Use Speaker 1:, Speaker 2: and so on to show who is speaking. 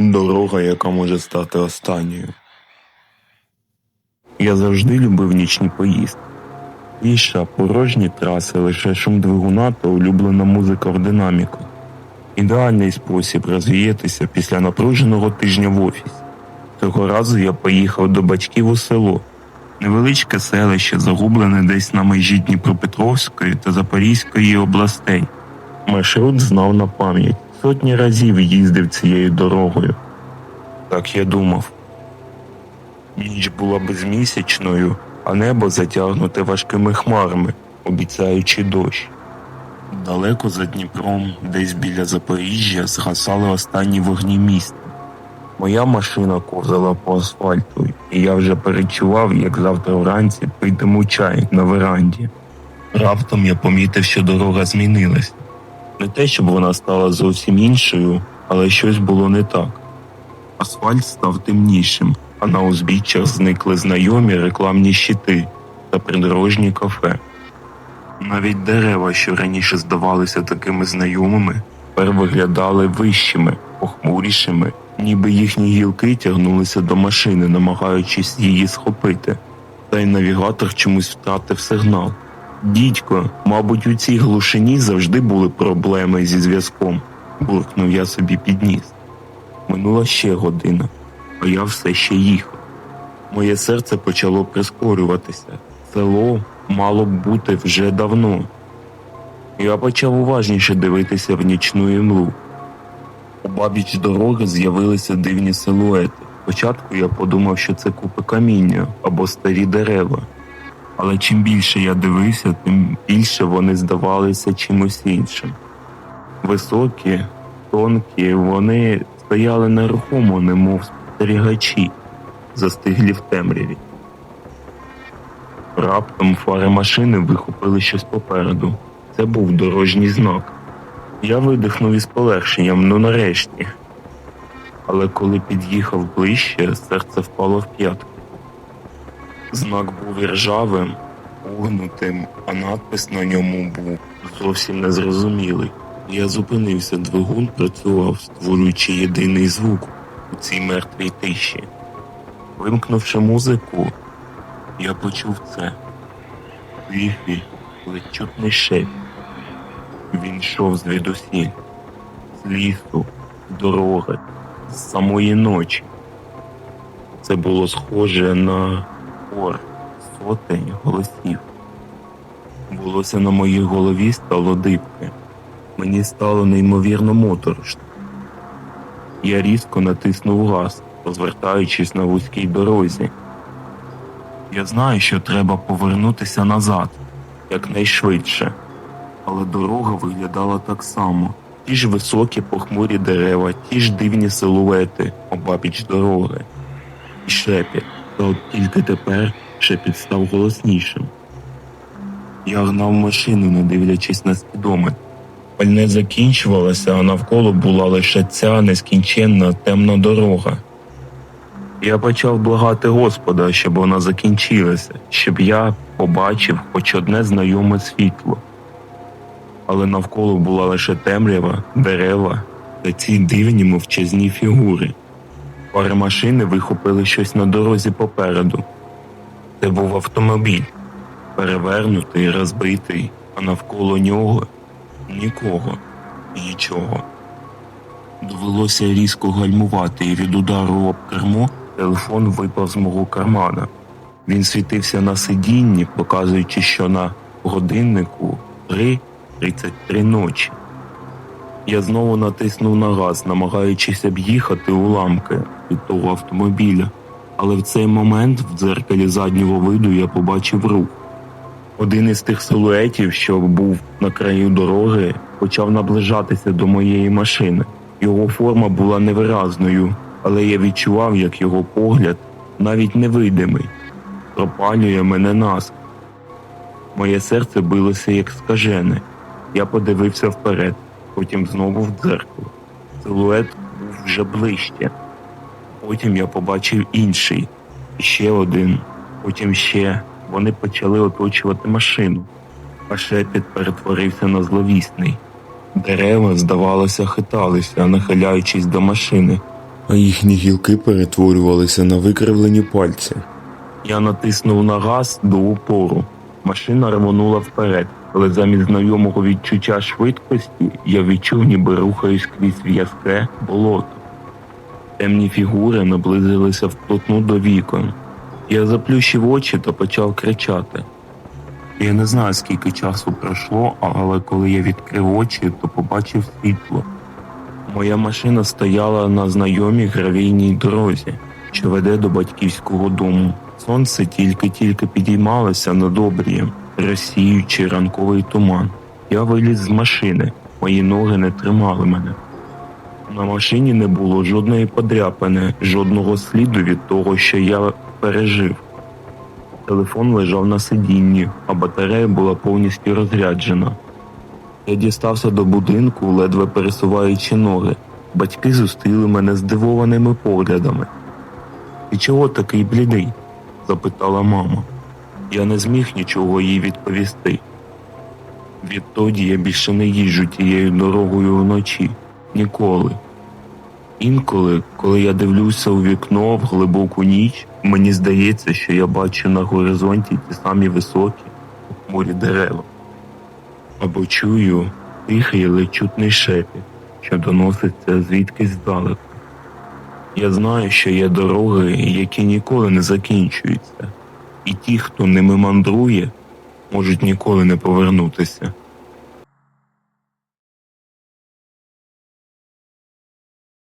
Speaker 1: Дорога, яка може стати останньою. Я завжди любив нічні поїздки. Тиша, порожні траси, лише шум двигуна та улюблена музика в динаміку. Ідеальний спосіб розвіятися після напруженого тижня в офісі. Цього разу я поїхав до батьків у село. Невеличке селище, загублене десь на межі Дніпропетровської та Запорізької областей. Маршрут знав на пам'ять. Сотні разів їздив цією дорогою. Так я думав. Ніч була безмісячною, а небо затягнуте важкими хмарами, обіцяючи дощ. Далеко за Дніпром, десь біля Запоріжжя, згасали останні вогні міста. Моя машина ковзала по асфальту, і я вже перечував, як завтра вранці питиму чай на веранді. Раптом я помітив, що дорога змінилась. Не те, щоб вона стала зовсім іншою, але щось було не так. Асфальт став темнішим, а на узбіччях зникли знайомі рекламні щити та придорожні кафе. Навіть дерева, що раніше здавалися такими знайомими, тепер виглядали вищими, похмурішими, ніби їхні гілки тягнулися до машини, намагаючись її схопити. Та й навігатор чомусь втратив сигнал. Дідько, мабуть, у цій глушині завжди були проблеми зі зв'язком, буркнув я собі під ніс. Минула ще година, а я все ще їхав. Моє серце почало прискорюватися. Село мало б бути вже давно. Я почав уважніше дивитися в нічну імлу. У бабіч дороги з'явилися дивні силуети. Спочатку я подумав, що це купи каміння або старі дерева. Але чим більше я дивився, тим більше вони здавалися чимось іншим. Високі, тонкі, вони стояли нерухомо, немов спостерігачі, застиглі в темряві. Раптом фари машини вихопили щось попереду. Це був дорожній знак. Я видихнув із полегшенням, ну нарешті. Але коли під'їхав ближче, серце впало в п'ятку. Знак був ржавим, угнутим, а надпис на ньому був зовсім незрозумілий. Я зупинився, двигун працював, створюючи єдиний звук у цій мертвій тиші. Вимкнувши музику, я почув це. Тихий, ледь чутний шепіт. Він йшов звідусіль, з лісу, з дороги, з самої ночі. Це було схоже на хор сотень голосів. Волосся на моїй голові стало дибке. Мені стало неймовірно моторошно. Я різко натиснув газ, розвертаючись на вузькій дорозі. Я знаю, що треба повернутися назад якнайшвидше, але дорога виглядала так само. Ті ж високі похмурі дерева, ті ж дивні силуети обабіч дороги. І шепіт, та от тільки тепер шепіт став голоснішим. Я гнав машину, не дивлячись на спідометр. Пальне закінчувалося, а навколо була лише ця нескінченна темна дорога. Я почав благати Господа, щоб вона закінчилася, щоб я побачив хоч одне знайоме світло. Але навколо була лише темрява, дерева та ці дивні мовчазні фігури. Пари машини вихопили щось на дорозі попереду. Це був автомобіль, перевернутий, розбитий, а навколо нього нікого нічого. Довелося різко гальмувати, і від удару об кермо телефон випав з мого кармана. Він світився на сидінні, показуючи, що на годиннику 3.33 ночі. Я знову натиснув на газ, намагаючись об'їхати уламки від того автомобіля. Але в цей момент в дзеркалі заднього виду я побачив рух. Один із тих силуетів, що був на краю дороги, почав наближатися до моєї машини. Його форма була невиразною, але я відчував, як його погляд, навіть невидимий, пропалює мене наскрізь. Моє серце билося як скажене. Я подивився вперед, потім знову в дзеркало. Силует був вже ближче. Потім я побачив інший, ще один, потім ще. Вони почали оточувати машину, а шепіт перетворився на зловісний. Дерева, здавалося, хиталися, нахиляючись до машини. а їхні гілки перетворювалися на викривлені пальці. Я натиснув на газ до упору. Машина рвонула вперед, але замість знайомого відчуття швидкості я відчув, ніби рухаюсь крізь в'язке болото. Темні фігури наблизилися вплотну до вікон. Я заплющив очі та почав кричати. Я не знаю, скільки часу пройшло, але коли я відкрив очі, то побачив світло. Моя машина стояла на знайомій гравійній дорозі, що веде до батьківського дому. Сонце тільки-тільки підіймалося над обрієм, розсіюючи ранковий туман. Я виліз з машини, мої ноги не тримали мене. На машині не було жодної подряпини, жодного сліду від того, що я пережив. Телефон лежав на сидінні, а батарея була повністю розряджена. Я дістався до будинку, ледве пересуваючи ноги. Батьки зустріли мене здивованими поглядами. Ти чого такий блідий? запитала мама. Я не зміг нічого їй відповісти. Відтоді я більше не їжджу тією дорогою вночі. Ніколи. Інколи, коли я дивлюся у вікно в глибоку ніч, мені здається, що я бачу на горизонті ті самі високі, хмурі дерева. Або чую тихий, але чутний шепіт, що доноситься звідкись здалеку. Я знаю, що є дороги, які ніколи не закінчуються, і ті, хто ними мандрує, можуть ніколи не повернутися.